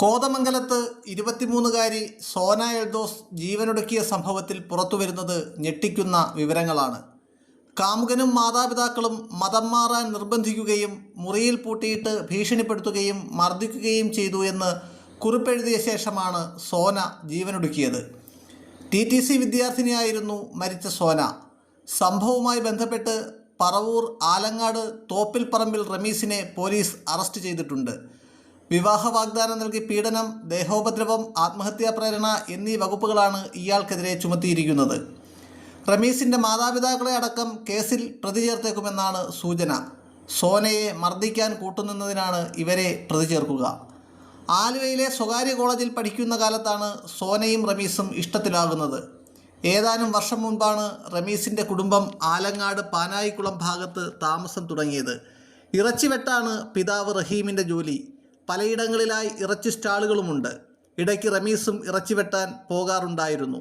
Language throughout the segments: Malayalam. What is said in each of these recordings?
കോതമംഗലത്ത് ഇരുപത്തിമൂന്നുകാരി സോന എൽദോസ് ജീവനൊടുക്കിയ സംഭവത്തിൽ പുറത്തുവരുന്നത് ഞെട്ടിക്കുന്ന വിവരങ്ങളാണ്. കാമുകനും മാതാപിതാക്കളും മതം മാറാൻ നിർബന്ധിക്കുകയും മുറിയിൽ പൂട്ടിയിട്ട് ഭീഷണിപ്പെടുത്തുകയും മർദ്ദിക്കുകയും ചെയ്തു എന്ന് കുറിപ്പെഴുതിയ ശേഷമാണ് സോന ജീവനൊടുക്കിയത്. ടി ടി സി വിദ്യാർത്ഥിനിയായിരുന്നു മരിച്ച സോന. സംഭവവുമായി ബന്ധപ്പെട്ട് പറവൂർ ആലങ്ങാട് തോപ്പിൽപ്പറമ്പിൽ റമീസിനെ പോലീസ് അറസ്റ്റ് ചെയ്തിട്ടുണ്ട്. വിവാഹ വാഗ്ദാനം നൽകി പീഡനം ദേഹോപദ്രവം ആത്മഹത്യാ പ്രേരണ എന്നീ വകുപ്പുകളാണ് ഇയാൾക്കെതിരെ ചുമത്തിയിരിക്കുന്നത്. റമീസിന്റെ മാതാപിതാക്കളെ അടക്കം കേസിൽ പ്രതി ചേർത്തേക്കുമെന്നാണ് സൂചന. സോനയെ മർദ്ദിക്കാൻ കൂട്ടുനിന്നതിനാണ് ഇവരെ പ്രതി ചേർക്കുക. ആലുവയിലെ സ്വകാര്യ കോളേജിൽ പഠിക്കുന്ന കാലത്താണ് സോനയും റമീസും ഇഷ്ടത്തിലാകുന്നത്. ഏതാനും വർഷം മുൻപാണ് റമീസിന്റെ കുടുംബം ആലങ്ങാട് പാനായിക്കുളം ഭാഗത്ത് താമസം തുടങ്ങിയത്. ഇറച്ചിവെട്ടാണ് പിതാവ് റഹീമിന്റെ ജോലി. പലയിടങ്ങളിലായി ഇറച്ചി സ്റ്റാളുകളുമുണ്ട്. ഇടയ്ക്ക് റമീസും ഇറച്ചി വെട്ടാൻ പോകാറുണ്ടായിരുന്നു.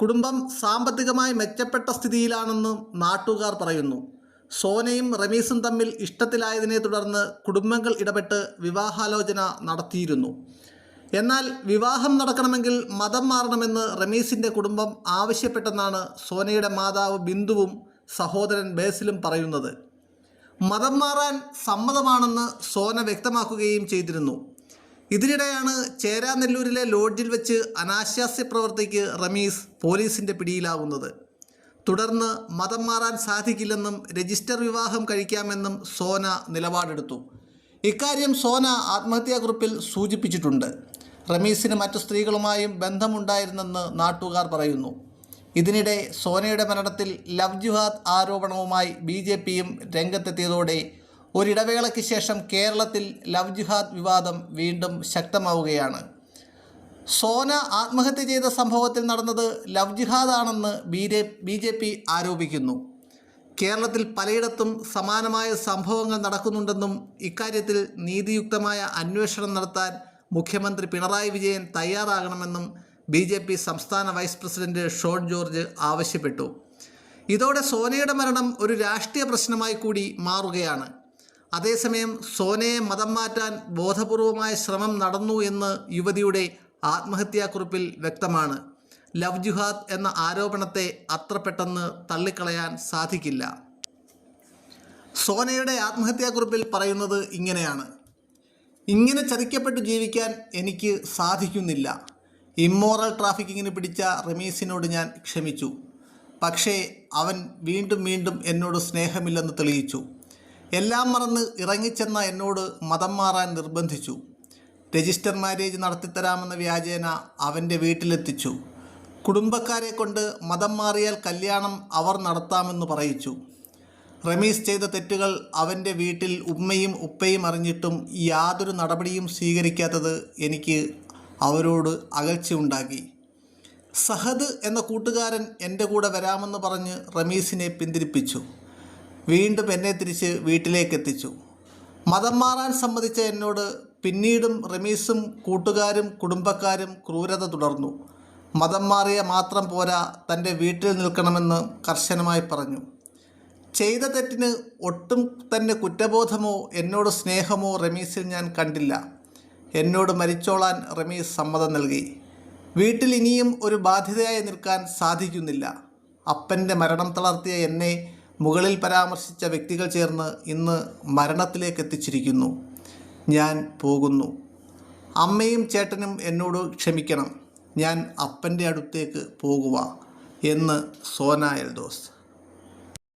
കുടുംബം സാമ്പത്തികമായി മെച്ചപ്പെട്ട സ്ഥിതിയിലാണെന്നും നാട്ടുകാർ പറയുന്നു. സോനയും റമീസും തമ്മിൽ ഇഷ്ടത്തിലായതിനെ തുടർന്ന് കുടുംബങ്ങൾ ഇടപെട്ട് വിവാഹാലോചന നടത്തിയിരുന്നു. എന്നാൽ വിവാഹം നടക്കണമെങ്കിൽ മതം മാറണമെന്ന് റമീസിന്റെ കുടുംബം ആവശ്യപ്പെട്ടെന്നാണ് സോനയുടെ മാതാവ് ബിന്ദുവും സഹോദരൻ ബേസിലും പറയുന്നത്. മതം മാറാൻ സമ്മതമാണെന്ന് സോന വ്യക്തമാക്കുകയും ചെയ്തിരുന്നു. ഇതിനിടെയാണ് ചേരാനെല്ലൂരിലെ ലോഡ്ജിൽ വെച്ച് അനാശാസ്യ പ്രവർത്തിക്ക് റമീസ് പോലീസിന്റെ പിടിയിലാവുന്നത്. തുടർന്ന് മതം മാറാൻ സാധിക്കില്ലെന്നും രജിസ്റ്റർ വിവാഹം കഴിക്കാമെന്നും സോന നിലപാടെടുത്തു. ഇക്കാര്യം സോന ആത്മഹത്യാക്കുറിപ്പിൽ സൂചിപ്പിച്ചിട്ടുണ്ട്. റമീസിന് മറ്റു സ്ത്രീകളുമായും ബന്ധമുണ്ടായിരുന്നെന്ന് നാട്ടുകാർ പറയുന്നു. ഇതിനിടെ സോനയുടെ മരണത്തിൽ ലവ് ജുഹാദ് ആരോപണവുമായി ബി ജെ പിയും രംഗത്തെത്തിയതോടെ ഒരിടവേളയ്ക്ക് ശേഷം കേരളത്തിൽ ലവ് ജുഹാദ് വിവാദം വീണ്ടും ശക്തമാവുകയാണ്. സോന ആത്മഹത്യ ചെയ്ത സംഭവത്തിൽ നടന്നത് ലവ് ജിഹാദാണെന്ന് ബി ബി ജെ പി ആരോപിക്കുന്നു. കേരളത്തിൽ പലയിടത്തും സമാനമായ സംഭവങ്ങൾ നടക്കുന്നുണ്ടെന്നും ഇക്കാര്യത്തിൽ നീതിയുക്തമായ അന്വേഷണം നടത്താൻ മുഖ്യമന്ത്രി പിണറായി വിജയൻ തയ്യാറാകണമെന്നും ബി ജെ പി സംസ്ഥാന വൈസ് പ്രസിഡന്റ് ഷോൺ ജോർജ് ആവശ്യപ്പെട്ടു. ഇതോടെ സോനയുടെ മരണം ഒരു രാഷ്ട്രീയ പ്രശ്നമായി കൂടി മാറുകയാണ്. അതേസമയം സോനയെ മതം മാറ്റാൻ ബോധപൂർവമായ ശ്രമം നടന്നു എന്ന് യുവതിയുടെ ആത്മഹത്യാക്കുറിപ്പിൽ വ്യക്തമാണ്. ലവ് ജുഹാദ് എന്ന ആരോപണത്തെ അത്ര പെട്ടെന്ന് തള്ളിക്കളയാൻ സാധിക്കില്ല. സോനയുടെ ആത്മഹത്യാക്കുറിപ്പിൽ പറയുന്നത് ഇങ്ങനെയാണ്. ഇങ്ങനെ ചതിക്കപ്പെട്ട് ജീവിക്കാൻ എനിക്ക് സാധിക്കുന്നില്ല. ഇമ്മോറൽ ട്രാഫിക്കിങ്ങിന് പിടിച്ച റമീസിനോട് ഞാൻ ക്ഷമിച്ചു. പക്ഷേ അവൻ വീണ്ടും വീണ്ടും എന്നോട് സ്നേഹമില്ലെന്ന് തെളിയിച്ചു. എല്ലാം മറന്ന് ഇറങ്ങിച്ചെന്ന എന്നോട് മതം മാറാൻ നിർബന്ധിച്ചു. രജിസ്റ്റർ മാരേജ് നടത്തിത്തരാമെന്ന വ്യാജേന അവന്റെ വീട്ടിലെത്തിച്ചു. കുടുംബക്കാരെ കൊണ്ട് മതം മാറിയാൽ കല്യാണം അവർ നടത്താമെന്ന് പറയിച്ചു. റമീസ് ചെയ്ത തെറ്റുകൾ അവന്റെ വീട്ടിൽ ഉമ്മയും ഉപ്പയും അറിഞ്ഞിട്ടും യാതൊരു നടപടിയും സ്വീകരിക്കാത്തത് എനിക്ക് അവരോട് അകൽച്ചയുണ്ടാക്കി. സഹദ് എന്ന കൂട്ടുകാരൻ എന്റെ കൂടെ വരാമെന്ന് പറഞ്ഞ് റമീസിനെ പിന്തിരിപ്പിച്ചു. വീണ്ടും എന്നെ തിരിച്ച് വീട്ടിലേക്ക് എത്തിച്ചു മതം മാറാൻ സമ്മതിച്ച എന്നോട് പിന്നീടും റമീസും കൂട്ടുകാരും കുടുംബക്കാരും ക്രൂരത തുടർന്നു. മതം മാറിയ മാത്രം പോരാ തന്റെ വീട്ടിൽ നിൽക്കണമെന്ന് കർശനമായി പറഞ്ഞു. ചെയ്ത തെറ്റിന് ഒട്ടും തന്നെ കുറ്റബോധമോ എന്നോട് സ്നേഹമോ റമീസിൽ ഞാൻ കണ്ടില്ല. എന്നോട് മരിച്ചോളാൻ റമീസ് സമ്മതം നൽകി. വീട്ടിൽ ഇനിയും ഒരു ബാധ്യതയായി നിൽക്കാൻ സാധിക്കുന്നില്ല. അപ്പന്റെ മരണം തളർത്തിയ എന്നെ മുകളിൽ പരാമർശിച്ച വ്യക്തികൾ ചേർന്ന് ഇന്ന് മരണത്തിലേക്ക് എത്തിച്ചിരിക്കുന്നു. ഞാൻ പോകുന്നു. അമ്മയും ചേട്ടനും എന്നോട് ക്ഷമിക്കണം. ഞാൻ അപ്പന്റെ അടുത്തേക്ക് പോകുക എന്ന് സോന എൽദോസ്.